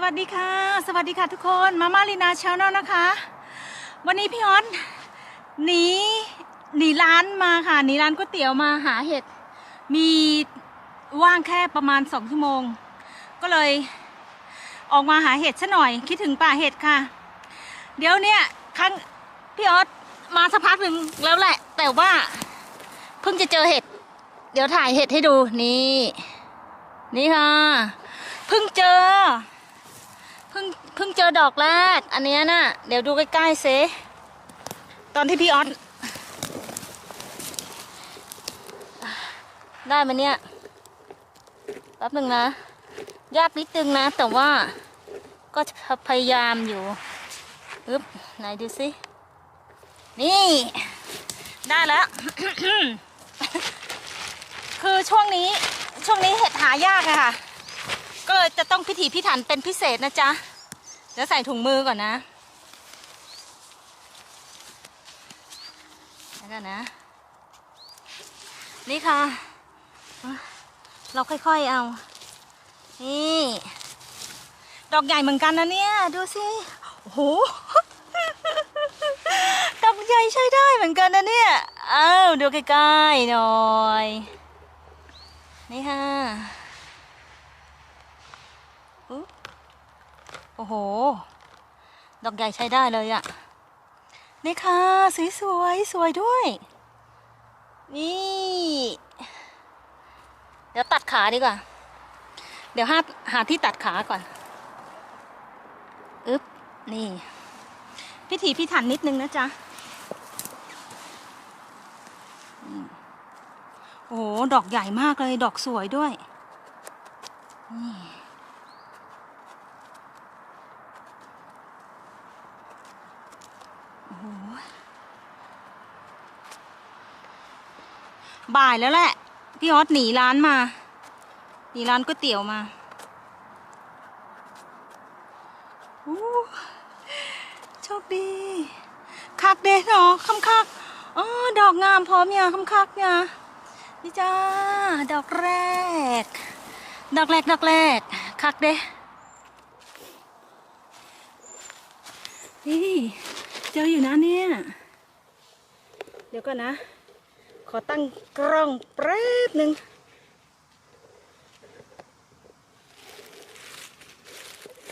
สวัสดีค่ะ สวัสดีค่ะทุกคนมาม่าลีนาชาแนลนะคะ วันนี้พี่ออนหนีหนีร้านมาค่ะหนีร้านก๋วยเตี๋ยวมาหาเห็ด มีว่างแค่ประมาณสองชั่วโมง ก็เลยออกมาหาเห็ดซะหน่อย คิดถึงป่าเห็ดค่ะ เดี๋ยวเนี่ยครั้งพี่ออสมาสักพักหนึ่งแล้วแหละ แต่ว่าเพิ่งจะเจอเห็ด เดี๋ยวถ่ายเห็ดให้ดูนี่ นี่ค่ะเพิ่งเจอ พิ่งเพิ่งเจอดอกแรก อันเนี้ยน่ะ เดี๋ยวดูใกล้ๆเซตอนที่พี่ออสได้ไหมเนี่ยแป๊บหนึ่งนะ ยากนิดนึงนะ แต่ว่าก็พยายามอยู่อึ๊บไหนดูสิ นี่ ได้แล้ว คือช่วงนี้ช่วงนี้เห็ดหายากอะค่ะ จะต้องพิถีพิถันเป็นพิเศษนะจ๊ะเดี๋ยวใส่ถุงมือก่อนนะแล้วกันนะ นี่ค่ะ เราค่อยๆเอา นี่ ดอกใหญ่เหมือนกันนะเนี่ย ดูสิโอ้โหดอกใหญ่ใช้ได้เหมือนกันนะเนี่ยอ้าวดูใกล้ๆหน่อย นี่ค่ะ อุ๊ย โอ้โห ดอกใหญ่ใช้ได้เลยอะนี่ค่ะสวยสวยสวยด้วย นี่ เดี๋ยวตัดขาดีกว่า เดี๋ยวหาหาที่ตัดขาก่อน อึ๊บ นี่ พิถีพิถันนิดนึงนะจ๊ะโอ้โห ดอกใหญ่มากเลย ดอกสวยด้วย นี่ โอ้โห บ่ายแล้วแหละ พี่ออสหนีร้านมา หนีร้านก๋วยเตี๋ยวมาอู้โชคดีคักเด้เนาะคำคักอ๋อดอกงามพร้อมเนี่ยคำคักเนี่ยนี่จ้า ดอกแรก ดอกแรก ดอกแรก คักเด้นี่เจออยู่นะเนี่ย เดี๋ยวก่อนนะ ขอตั้งกล้องแป๊บหนึ่ง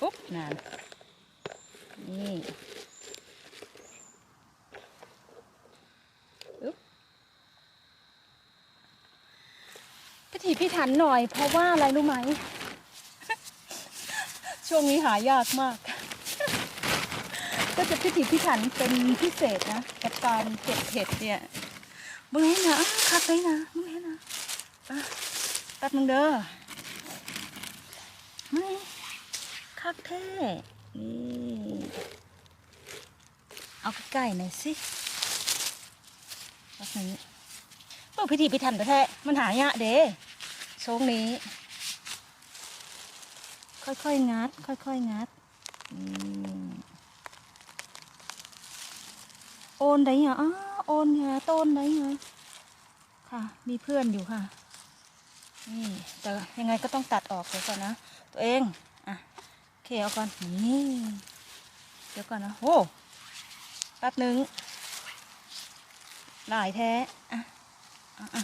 ปุ๊บนานนี่อึ๊บพิถีพิถันหน่อยเพราะว่าอะไรรู้ไหม ช่วงนี้หายากมาก ก็จะพิถีพิถันเป็นพิเศษนะ กับการเก็บเห็ดเนี่ย บึ้งให้นะอ้าวคักเลยนะบึ้งให้นะอะแป๊บนึงเด้อไม่คักแท้นี่เอาใกล้ๆหน่อยสิแป๊บนึงโอ้พิถีพิถันไปแท้มันหายากเด้ช่วงนี้ ค่อยๆงัด ค่อยๆงัดอืมโอนได้เหรออ๋อ โอนค่ะต้นไหนเหรอค่ะ มีเพื่อนอยู่ค่ะ นี่แต่ยังไงก็ต้องตัดออกเดี๋ยวก่อนนะ ตัวเอง อะโอเคเอาก่อน นี่ เดี๋ยวก่อนนะโอ้แป๊บหนึ่งหลายแท้ อะ อะอะ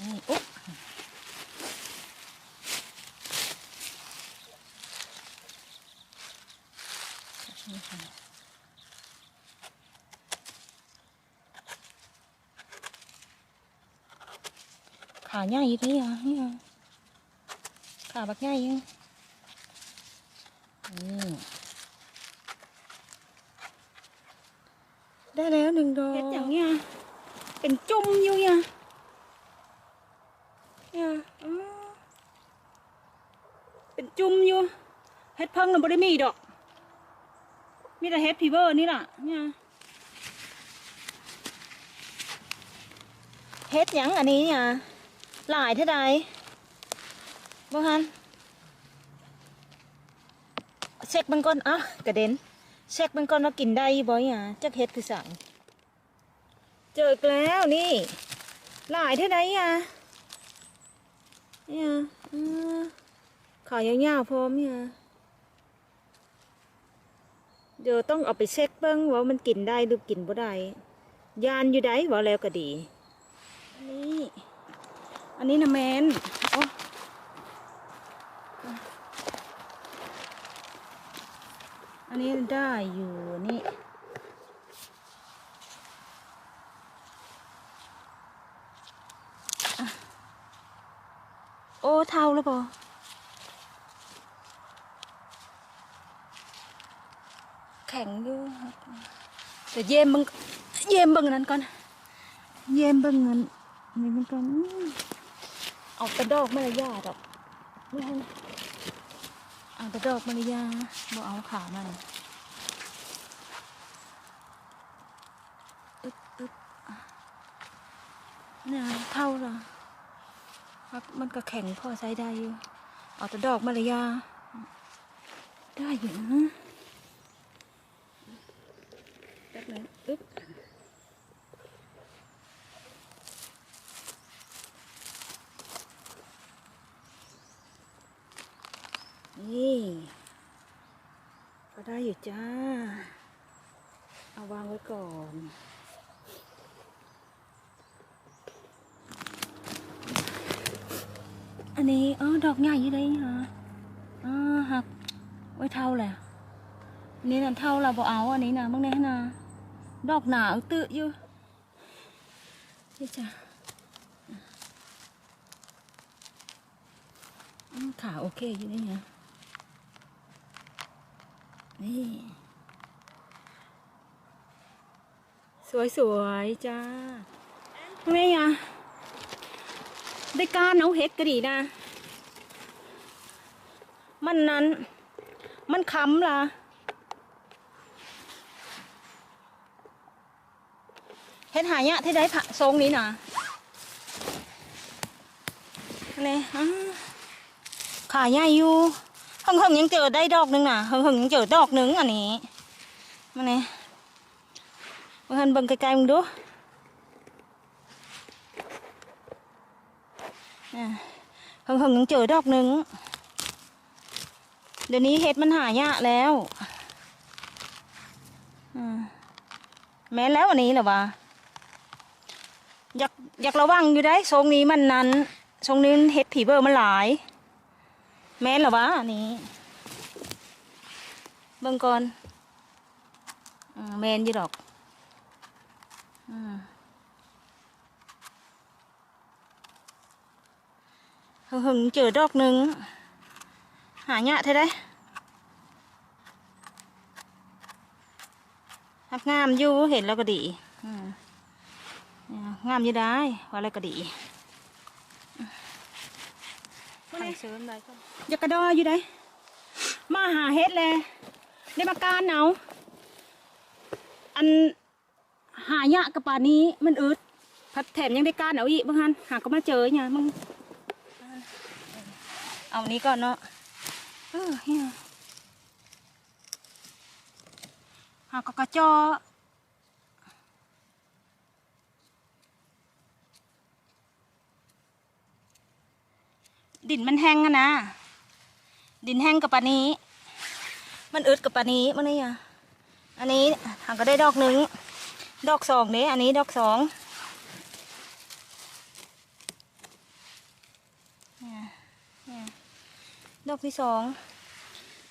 นี่อุ๊บ ขาใหญ่อีกนี่อะนี่อะขาบักใหญ่ยังนี่ได้แล้วหนึ่งดอกเห็ดอย่างเนี้ยเป็นจุ่มอยู่เนี่ยเนี่ยอ๋อเป็นจุ่มอยู่เห็ดเพิ่งน่ะบ่ได้มีดอก มีแต่เห็ดพีเวอร์นี่ล่ะเนี่ยเห็ดหยังอันนี้เนี่ย หลายเท่าใดบ่ฮันเช็คมันก่อนอะกระเด็นเช็คมันก่อนว่ากินได้บ่เนี่ยจักเฮ็ดคือสั่งเจอกแล้วนี่ หลายเท่าใดอะเนี่ยอ่าขายาวๆพร้อมเนี่ยเดี๋ยวต้องเอาไปเช็คเบิ้งว่ามันกินได้หรือกินบ่ได้ยานอยู่ได้ว่แล้วก็ดีอันนี้ อันนี้นะแมนโอ้อันนี้ได้อยู่นี่โอ้เท่าแล้วปอแข็งอยู่แต่เยี่ยมบังเยี่ยมบังนั้นก่อน เยี่ยมบังเงินนี่มันก่อน เอาแต่ดอกมะระยาดอกไม่ให้เอาแต่ดอกมะระยาบ่เอาขามันอึดอึดเนี่ยเท่าเหรอมันมันก็แข็งพอใช้ได้อยู่เอาแต่ดอกมะระยา ได้อยู่นะแป๊บนึงอึ๊บ นี่ก็ได้อยู่จ้า เอาวางไว้ก่อนอันนี้อ๋อดอกใหญ่อยู่เลยฮะอ๋อหักไว้เท่าแหละนนี้นั่นเท่าเราบ่เอาอันนี้นะบางแน่นะดอกหนาตื้ออยู่นี่จ้ะขาโอเคอยู่นี่ฮะ นี่ สวยๆจ้าบางแน่ยะได้การเอาเห็ดก็ดีนะ มันนั้น มันคำล่ะเห็ดหายะที่ได้ผะทรงนี้นะนี่อ่าขาใหญ่อยู่ หงหงๆยังเจอได้ดอกหนึงน่ะหงหงๆยังเจอดอกหนึงอันนี้มาเนี่ยมาเห็นเบิ่งไกลๆมึงดูหงหงๆยังเจอดอกหนึ่งเดี๋ยวนี้เห็ดมันหายากแล้วแม้แล้วอันนี้เหรอวะอยากอยากระวังอยู่ได้ทรงนี้มันนั้นทรงนี้เห็ดผีเบอร์มันหลาย แม้นหรอวะอันนี้เบิ่งก่อนแมนยู่ดอกหึงหึงเจอดอกหนึ่งหาเนี่ยเท่ได้ักงามอยู่เห็นแล้วก็ดีงามยู่ได้ว่าอะไรก็ดี ใครเสริมได้ก็อยากกระดออยู่ได้มาหาเฮ็ดเลยได้มาการเอาอันหายะกับป่านนี้มันอึดพัดแถมยังได้การเอาอีกบางฮันหาก็มาเจอเนี่ยมึงเอานี้ก่อนเนาะเออเฮียหากกระจอ ดินมันแห้งอะนะ ดินแห้งกับปานนี้ มันอึดกับปานนี้มันนี่อะอันนี้หากก็ได้ดอกหนึ่งดอกสองเนี้อันนี้ดอกสองดอกที่สอง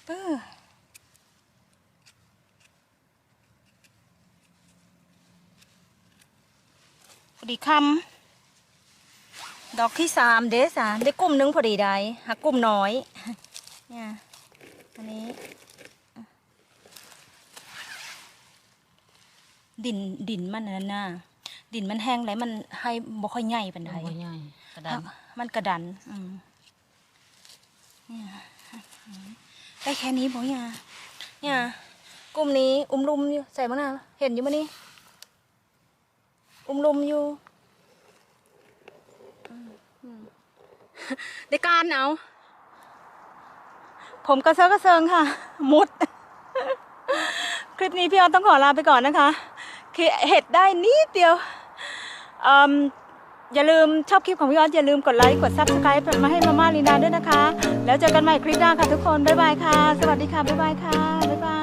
เออพอดีคำ ดอกที่สามเดสาได้กลุ่มหนึงพอดีได้หักกลุ่มน้อยเนี่ยอันนี้ดินดินมันนั่นน่ะดินมันแห้งแล้วมันให้บ่ค่อยใหญ่ปานใดโอ้ยใหญ่กระดานมันกระดันอืมเนี่ยได้แค่นี้บ่เนี่ยเนี่ยกลุ่มนี้ อุ้มลุมอยู่ใส่มะนาวเห็นอยู่มั้นี่อุ้มลุมอยู่อืมอืม ได้การเอา ผมกระเซาะกระเซิงค่ะ มุด คลิปนี้พี่ออนต้องขอลาไปก่อนนะคะคือเห็ดได้นิดเดียวอย่าลืมชอบคลิปของพี่ออสอย่าลืมกดไลค์กด subscribe มาให้มาม่าลีนาด้วยนะคะ แล้วเจอกันใหม่คลิปหน้าค่ะทุกคน บ๊ายบายค่ะ สวัสดีค่ะ บ๊ายบายค่ะ บ๊ายบาย